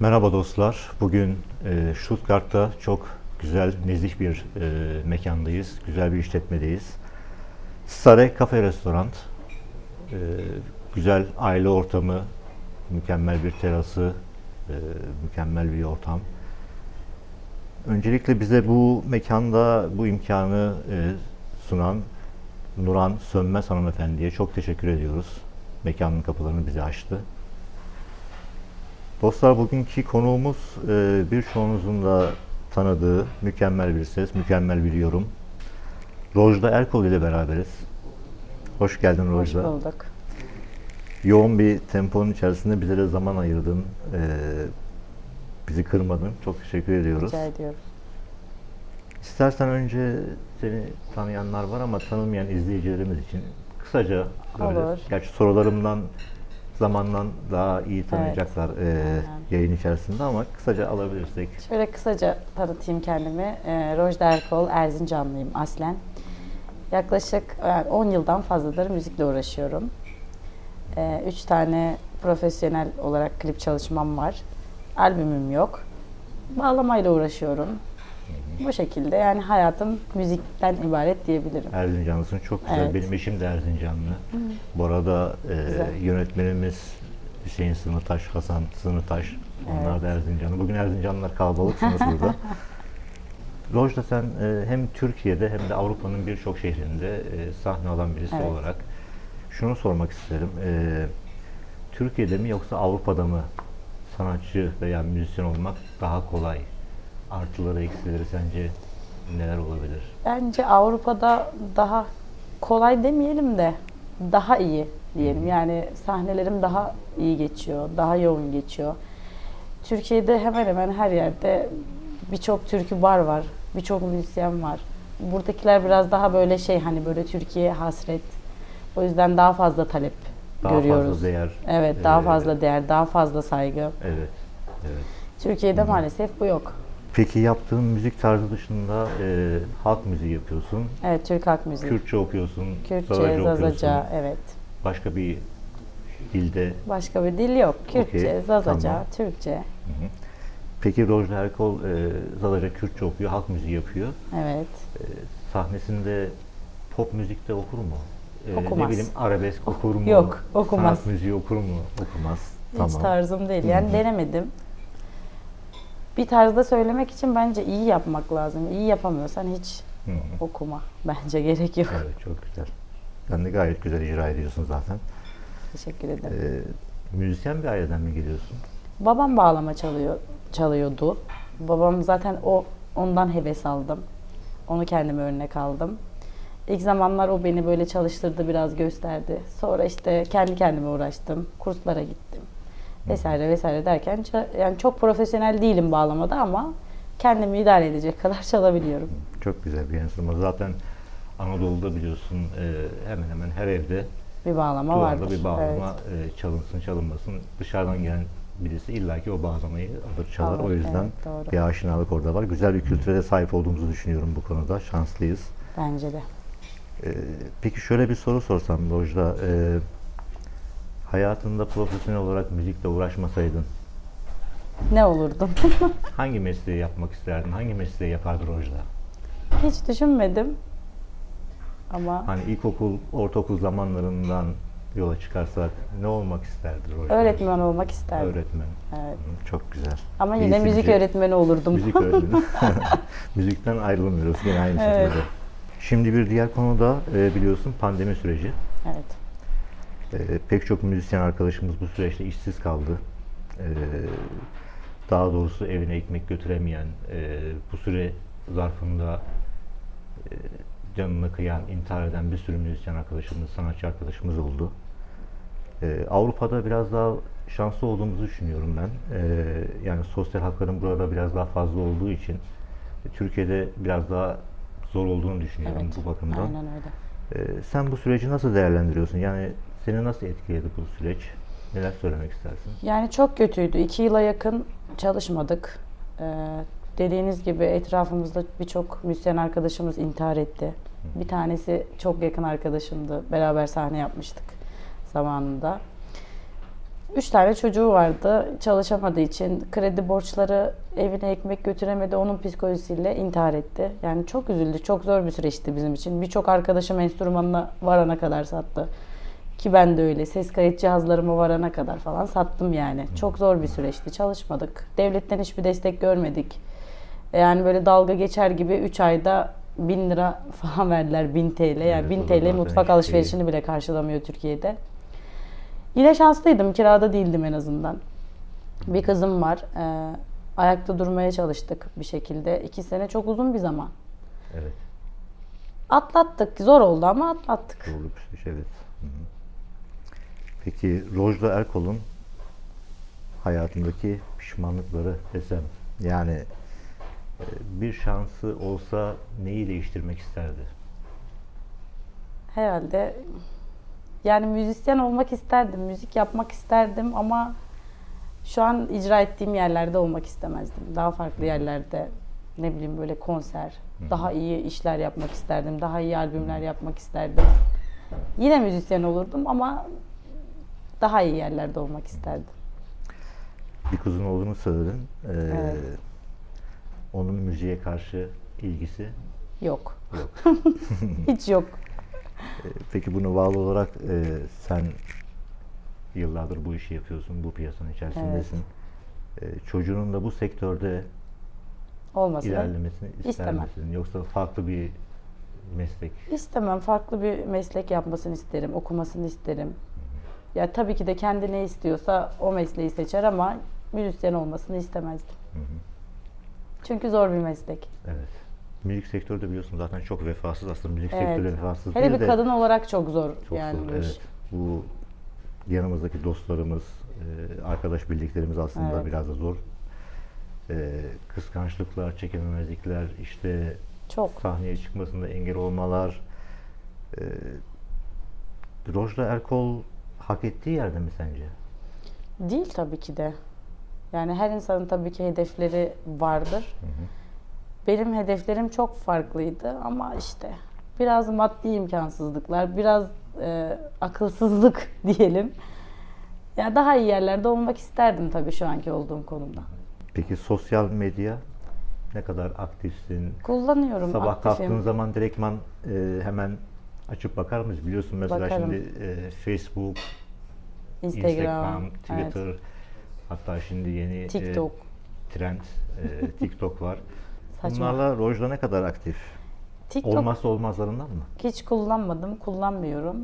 Merhaba dostlar. Bugün e, Stuttgart'ta çok güzel, nezih bir e, mekandayız. Güzel bir işletmedeyiz. Sare Cafe Restoran. E, güzel aile ortamı, mükemmel bir terası, e, mükemmel bir ortam. Öncelikle bize bu mekanda bu imkanı e, sunan Nuran Sönmez hanımefendiye çok teşekkür ediyoruz. Mekanın kapılarını bize açtı. Dostlar bugünkü konuğumuz e, birçoğunuzun da tanıdığı mükemmel bir ses, mükemmel bir yorum. Rojda Erkol ile beraberiz. Hoş geldin Hoş Rojda. bulduk. Yoğun bir temponun içerisinde bize de zaman ayırdın. e, bizi kırmadın. Çok teşekkür ediyoruz. Rica ediyorum. İstersen önce seni tanıyanlar var ama tanımayan izleyicilerimiz için kısaca böyle, Olur. gerçi sorularımdan zamandan daha iyi tanıyacaklar e, yayın içerisinde ama kısaca alabilirsek. Şöyle kısaca tanıtayım kendimi. Ee, Rojda Erkol, Erzincanlıyım aslen. Yaklaşık yani 10 yıldan fazladır müzikle uğraşıyorum. 3 tane profesyonel olarak klip çalışmam var. Albümüm yok. Bağlamayla uğraşıyorum. Bu şekilde yani hayatım müzikten ibaret diyebilirim. Erzincanlısın çok güzel. Evet. Benim eşim de Erzincanlı. Bu arada e, yönetmenimiz Hüseyin Sınıtaş, Hasan Sınıtaş. Onlar da Erzincanlı. Bugün Erzincanlılar kalabalıksınız burada. Rojda sen e, hem Türkiye'de hem de Avrupa'nın birçok şehrinde e, sahne alan birisi Evet. olarak şunu sormak isterim. E, Türkiye'de mi yoksa Avrupa'da mı sanatçı veya müzisyen olmak daha kolay? Artıları, eksileri sence neler olabilir? Bence Avrupa'da daha kolay demeyelim de daha iyi diyelim. Yani sahnelerim daha iyi geçiyor, daha yoğun geçiyor. Türkiye'de hemen hemen her yerde birçok türkü bar var, birçok müzisyen var. Buradakiler biraz daha böyle şey hani böyle Türkiye hasret. O yüzden daha fazla talep Daha görüyoruz. fazla değer. Evet, daha e, fazla değer, daha fazla saygı. Evet. Evet. Türkiye'de maalesef bu yok. Peki yaptığın müzik tarzı dışında e, halk müziği yapıyorsun. Evet, Türk halk müziği. Kürtçe okuyorsun. Kürtçe, Zazaca okuyorsun. evet. Başka bir dilde. Başka bir dil yok. Kürtçe, Okey, Zazaca, tamam. Türkçe. Peki Rojda Erkol e, Zazaca Kürtçe okuyor, halk müziği yapıyor. Evet. E, sahnesinde pop müzikte okur mu? E, Okumaz. Ne bileyim arabesk okur mu? Yok, okumaz. Sanat müziği okur mu? Okumaz. Hiç tamam. tarzım değil. Yani denemedim. Bir tarzda söylemek için bence iyi yapmak lazım. İyi yapamıyorsan hiç Hı okuma. Bence gerek yok. Evet çok güzel. Sen de gayet güzel icra ediyorsun zaten. Teşekkür ederim. E, müzisyen bir aileden mi geliyorsun? Babam bağlama çalıyor, çalıyordu. Babam zaten o ondan heves aldım. Onu kendime örnek aldım. İlk zamanlar o beni böyle çalıştırdı, biraz gösterdi. Sonra işte kendi kendime uğraştım, kurslara gittim. Vesaire vesaire derken yani çok profesyonel değilim bağlamada ama kendimi idare edecek kadar çalabiliyorum. Çok güzel bir enstrüman. Zaten Anadolu'da biliyorsun e, hemen hemen her evde Bir bağlama vardır. bir bağlama Evet. e, çalınsın çalınmasın. Dışarıdan gelen birisi illaki o bağlamayı alır çalar. Alır, o yüzden evet, doğru. bir aşinalık orada var. Güzel bir kültüre sahip olduğumuzu düşünüyorum bu konuda. Şanslıyız. Bence de. E, peki şöyle bir soru sorsam Rojda. E, hayatında profesyonel olarak müzikle uğraşmasaydın Ne olurdum? hangi mesleği yapmak isterdin? Hangi mesleği yapardı Rojda? Hiç düşünmedim. Ama Hani ilkokul, ortaokul zamanlarından yola çıkarsak ne olmak isterdi Rojda? öğretmen olmak isterdim. Öğretmen. Evet. Çok güzel. Ama yine müzik Eğitimci, öğretmeni olurdum. Müzik öğretmeni. Müzikten ayrılamıyoruz yine aynı Evet. Şimdi bir diğer konu da e, biliyorsun pandemi süreci. Evet. E, pek çok müzisyen arkadaşımız bu süreçte işsiz kaldı. E, daha doğrusu evine ekmek götüremeyen, e, bu süre zarfında e, canını kıyan, intihar eden bir sürü müzisyen arkadaşımız, sanatçı arkadaşımız oldu. E, Avrupa'da biraz daha şanslı olduğumuzu düşünüyorum ben. E, yani sosyal hakların burada biraz daha fazla olduğu için e, Türkiye'de biraz daha zor olduğunu düşünüyorum Evet. bu bakımdan. Aynen öyle. Ee, sen bu süreci nasıl değerlendiriyorsun? Yani seni nasıl etkiledi bu süreç? Neler söylemek istersin? Yani çok kötüydü. İki yıla yakın çalışmadık. Ee, dediğiniz gibi etrafımızda birçok müzisyen arkadaşımız intihar etti. Bir tanesi çok yakın arkadaşımdı. Beraber sahne yapmıştık zamanında. Üç tane çocuğu vardı. Çalışamadığı için kredi borçları evine ekmek götüremedi. Onun psikolojisiyle intihar etti. Yani çok üzüldü. Çok zor bir süreçti bizim için. Birçok arkadaşım enstrümanına varana kadar sattı. Ki ben de öyle. Ses kayıt cihazlarımı varana kadar falan sattım yani. Çok zor bir süreçti. Çalışmadık. Devletten hiçbir destek görmedik. Yani böyle dalga geçer gibi 3 ayda 1000 lira falan verdiler 1000 TL. Yani Evet, 1000 o da TL mutfak hiçbir- alışverişini bile karşılamıyor Türkiye'de. Yine şanslıydım. Kirada değildim en azından. Bir kızım var. Ee, ayakta durmaya çalıştık bir şekilde. İki sene çok uzun bir zaman. Evet. Atlattık. Zor oldu ama atlattık. Bir süreç evet. Hı hı. Peki Rojda Erkol'un hayatındaki pişmanlıkları desem yani e, bir şansı olsa neyi değiştirmek isterdi? Herhalde yani müzisyen olmak isterdim. Müzik yapmak isterdim ama şu an icra ettiğim yerlerde olmak istemezdim. Daha farklı yerlerde ne bileyim böyle konser, daha iyi işler yapmak isterdim. Daha iyi albümler yapmak isterdim. Yine müzisyen olurdum ama daha iyi yerlerde olmak isterdim. Bir kızın olduğunu söyledin. Ee, Evet. Onun müziğe karşı ilgisi Yok. yok. Hiç yok. Ee, Peki bunu bağlı olarak e, sen yıllardır bu işi yapıyorsun, bu piyasanın içerisindesin. Ee, çocuğunun da bu sektörde Olmasın. ilerlemesini ister istemem. misin? Yoksa farklı bir meslek? İstemem. Farklı bir meslek yapmasını isterim. Okumasını isterim. Ya tabii ki de kendi ne istiyorsa o mesleği seçer ama müzisyen olmasını istemezdim. Çünkü zor bir meslek. Evet. Müzik sektörü de biliyorsun zaten çok vefasız aslında. Müzik Evet. sektörü vefasız Hele bir de kadın olarak çok zor çok yani zor. bu iş. Evet. Bu yanımızdaki dostlarımız, e, arkadaş bildiklerimiz aslında Evet. biraz da zor. E, kıskançlıklar, çekememezlikler, işte Çok. sahneye çıkmasında engel olmalar. E, Rojda Erkol hak ettiği yerde mi sence? Değil tabii ki de. Yani her insanın tabii ki hedefleri vardır. Benim hedeflerim çok farklıydı ama işte biraz maddi imkansızlıklar, biraz e, akılsızlık diyelim. Ya daha iyi yerlerde olmak isterdim tabii şu anki olduğum konumda. Peki sosyal medya ne kadar aktifsin? Kullanıyorum, Sabah aktifim. kalktığın zaman direktman e, hemen açıp bakar mıyız? Biliyorsun mesela Bakarım. şimdi e, Facebook, Instagram, Instagram, evet. Twitter, hatta şimdi yeni e, TikTok. trend e, TikTok var. Saçma. Bunlarla Rojda ne kadar aktif? TikTok Olmazsa olmazlarından mı? hiç kullanmadım, kullanmıyorum.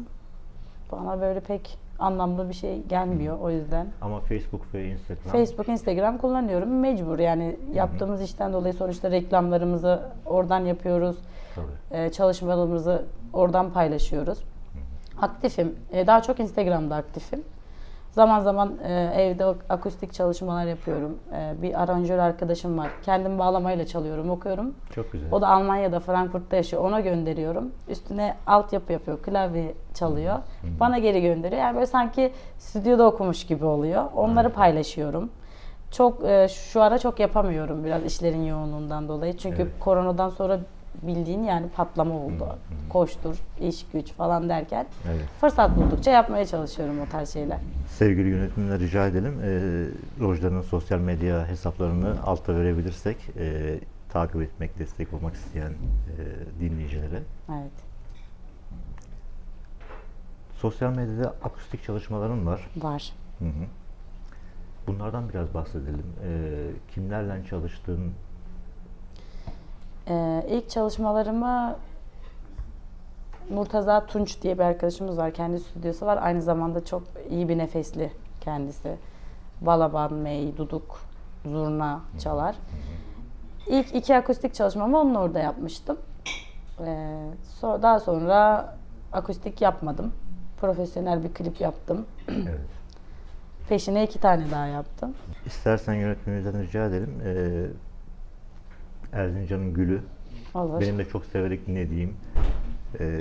Bana böyle pek anlamlı bir şey gelmiyor o yüzden. Ama Facebook ve Instagram Facebook, Instagram kullanıyorum. Mecbur yani yaptığımız işten dolayı sonuçta reklamlarımızı oradan yapıyoruz. tabii. Ee, çalışmalarımızı oradan paylaşıyoruz. Aktifim. Ee, daha çok Instagram'da aktifim. Zaman zaman e, evde akustik çalışmalar yapıyorum. Ee, bir aranjör arkadaşım var. Kendim bağlamayla çalıyorum, okuyorum. Çok güzel. O da Almanya'da, Frankfurt'ta yaşıyor. Ona gönderiyorum. Üstüne altyapı yapıyor, klavye çalıyor. Bana geri gönderiyor. Yani böyle sanki stüdyoda okumuş gibi oluyor. Onları paylaşıyorum. Çok e, şu ara çok yapamıyorum biraz işlerin yoğunluğundan dolayı. Çünkü Evet. koronadan sonra bildiğin yani patlama oldu. Koştur, iş güç falan derken Evet. fırsat buldukça yapmaya çalışıyorum o tarz şeyler. Sevgili yönetimine rica edelim. E, Rojda'nın sosyal medya hesaplarını altta verebilirsek e, takip etmek, destek olmak isteyen e, dinleyicilere. Evet. Sosyal medyada akustik çalışmaların var. Var. Hı hı. Bunlardan biraz bahsedelim. E, kimlerle çalıştın? Ee, ilk çalışmalarımı Murtaza Tunç diye bir arkadaşımız var. Kendi stüdyosu var. Aynı zamanda çok iyi bir nefesli kendisi. Balaban, mey, duduk, zurna çalar. İlk iki akustik çalışmamı onun orada yapmıştım. Ee, so- daha sonra akustik yapmadım. Profesyonel bir klip yaptım. Evet. Peşine iki tane daha yaptım. İstersen yönetmenimizden rica edelim. E, Erzincan'ın Gülü. Olur. Benim de çok severek dinlediğim e,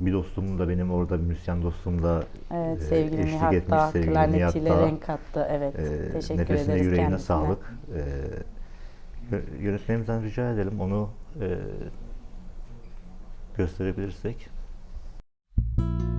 bir dostum da benim orada müzisyen dostum da Evet e, sevgili eşlik Nihat etmiş. da Sevgili Nihat da, renk kattı. Evet. e, Teşekkür nefesine ederiz yüreğine kendisine. sağlık. E, yö- yönetmenimizden rica edelim onu e, gösterebilirsek. Erzincan'ın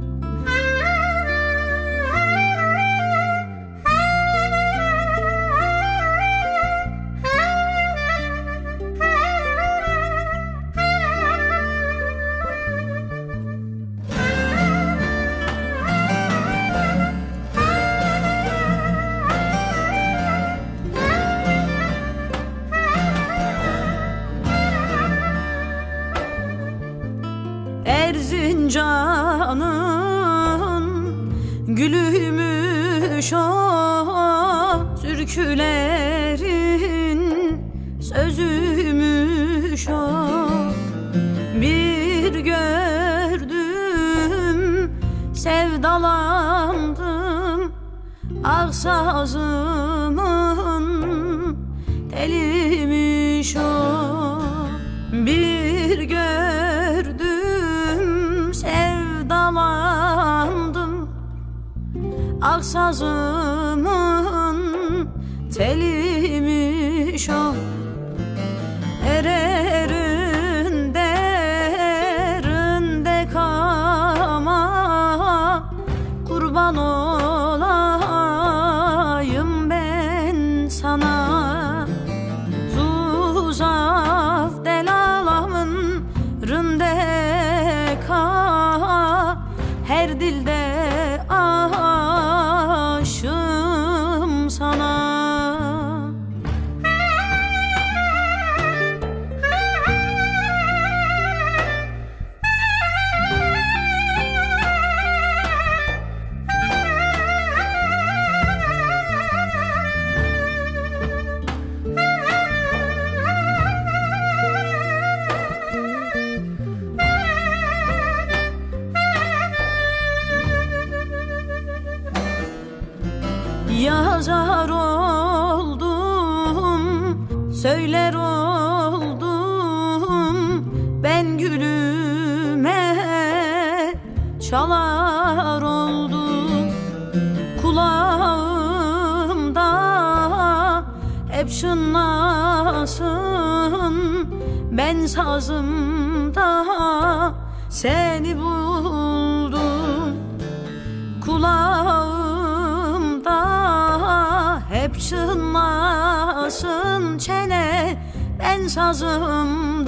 Ah sazımın teliymiş o. Bir gördüm sevdalandım. Ah sazımın teliymiş o söyler oldum Ben gülüme çalar oldum Kulağımda hep şınlasın Ben sazımda Ben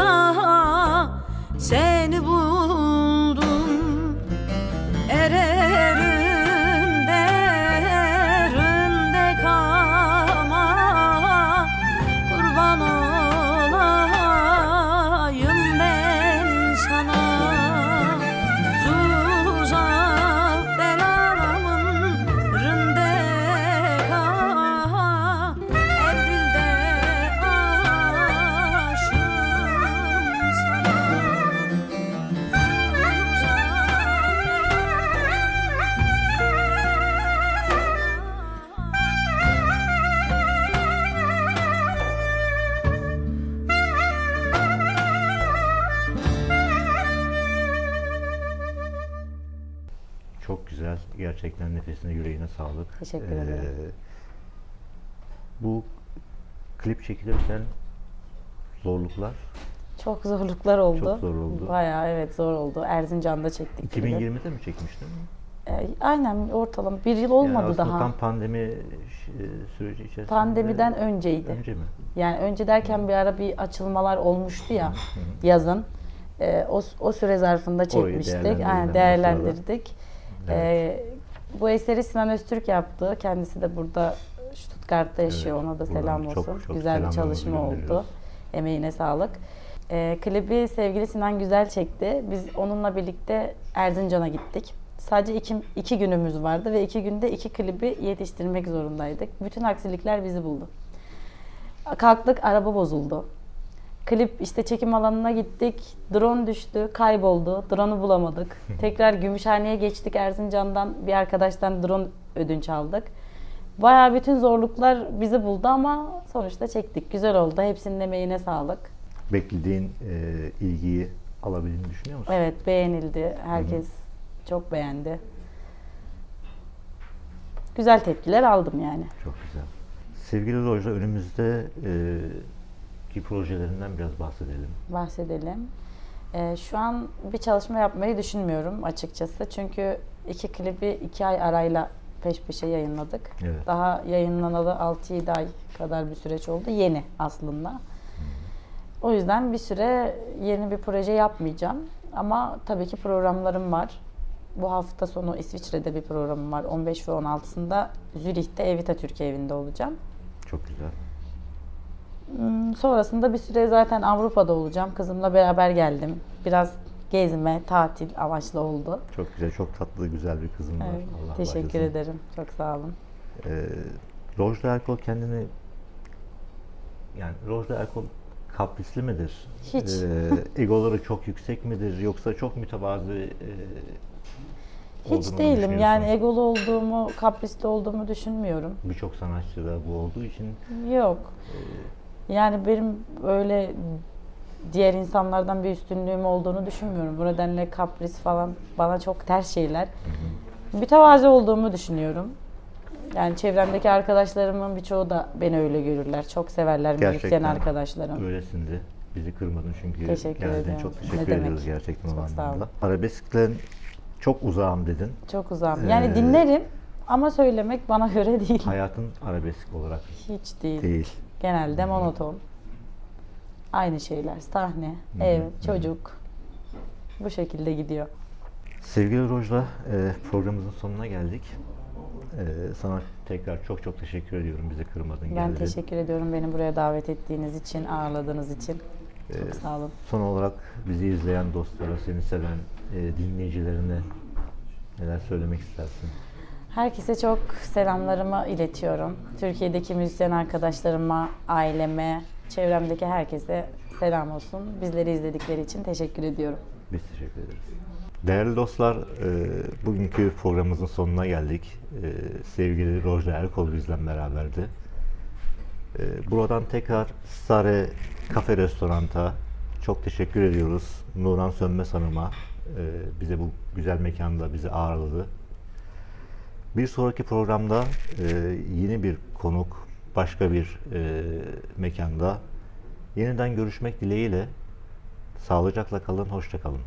yüreğine sağlık. Teşekkür ederim. Bu klip çekilirken zorluklar Çok zorluklar oldu. Çok zor oldu. Bayağı evet zor oldu. Erzincan'da çektik. klibi. 2020'de mi çekmiştin? Ee, aynen ortalama bir yıl Yani olmadı aslında daha. tam pandemi ş- süreci içerisinde. Pandemiden önceydi. Önce mi? Yani önce derken bir ara bir açılmalar olmuştu ya yazın. Ee, o, o süre zarfında çekmiştik. değerlendirdikten Aynen, sonra. değerlendirdik. Ee, bu eseri Sinan Öztürk yaptı. Kendisi de burada Stuttgart'ta yaşıyor. Evet, Ona da selam çok- olsun. çok Güzel bir çalışma oldu. Emeğine sağlık. Ee, klibi sevgili Sinan Güzel çekti. Biz onunla birlikte Erzincan'a gittik. Sadece iki, iki günümüz vardı ve iki günde iki klibi yetiştirmek zorundaydık. Bütün aksilikler bizi buldu. Kalktık araba bozuldu. Klip işte çekim alanına gittik. Drone düştü, kayboldu. Drone'u bulamadık. Tekrar Gümüşhane'ye geçtik Erzincan'dan bir arkadaştan drone ödünç aldık. Bayağı bütün zorluklar bizi buldu ama sonuçta çektik. Güzel oldu. Hepsinin emeğine sağlık. Beklediğin e, ilgiyi alabildiğini düşünüyor musun? Evet beğenildi. Herkes çok beğendi. Güzel tepkiler aldım yani. Çok güzel. Sevgili Lojda önümüzde e, ki projelerinden biraz bahsedelim. bahsedelim. Ee, şu an bir çalışma yapmayı düşünmüyorum açıkçası. Çünkü iki klibi iki ay arayla peş peşe yayınladık. Evet. Daha yayınlanalı 6-7 ay kadar bir süreç oldu. Yeni aslında. O yüzden bir süre yeni bir proje yapmayacağım. Ama tabii ki programlarım var. Bu hafta sonu İsviçre'de bir programım var. 15 ve 16'sında Zürih'te Evita Türkiye evinde olacağım. Çok güzel. Hmm, Sonrasında bir süre zaten Avrupa'da olacağım. Kızımla beraber geldim. Biraz gezme, tatil amaçlı oldu. Çok güzel, çok tatlı, güzel bir kızım var. Evet, Allah teşekkür bağışlasın. ederim. Çok sağ olun. Ee, Rojda Erkol kendini yani Rojda Erkol kaprisli midir? Hiç. Ee, egoları çok yüksek midir yoksa çok mütevazı e, Hiç değilim. Yani egolu olduğumu, kaprisli olduğumu düşünmüyorum. birçok sanatçıda bu olduğu için Yok. Yani benim öyle diğer insanlardan bir üstünlüğüm olduğunu düşünmüyorum. Bu nedenle kapris falan bana çok ters şeyler. Mütevazi olduğumu düşünüyorum. Yani çevremdeki arkadaşlarımın birçoğu da beni öyle görürler. Çok severler müzisyen arkadaşlarım. öylesin de bizi kırmadın çünkü Teşekkür geldiğin ederim. çok Ne teşekkür demek. ediyoruz gerçekten o Çok sağ anlamda. olun. Arabeskten çok uzağım dedin. Çok uzağım. Yani Ee, dinlerim ama söylemek bana göre değil. Hayatın arabesk olarak Hiç değil. değil. Genelde monoton. Aynı şeyler. Sahne, ev, çocuk. Bu şekilde gidiyor. Sevgili Rojda, e, programımızın sonuna geldik. E, sana tekrar çok çok teşekkür ediyorum bizi kırmadın Ben geldin. teşekkür ediyorum beni buraya davet ettiğiniz için, ağırladığınız için. Çok sağ olun. Son olarak bizi izleyen dostlara, seni seven e, dinleyicilerine neler söylemek istersin? Herkese çok selamlarımı iletiyorum. Türkiye'deki müzisyen arkadaşlarıma, aileme, çevremdeki herkese selam olsun. Bizleri izledikleri için teşekkür ediyorum. Biz teşekkür ederiz. Değerli dostlar, e, bugünkü programımızın sonuna geldik. E, sevgili Rojda Erkol bizden beraberdi. E, buradan tekrar Sare Kafe Restorant'a çok teşekkür ediyoruz. Nuran Sönmez Hanım'a bize bu güzel mekanda bizi ağırladı. Bir sonraki programda e, yeni bir konuk, başka bir e, mekanda yeniden görüşmek dileğiyle sağlıcakla kalın, hoşça kalın.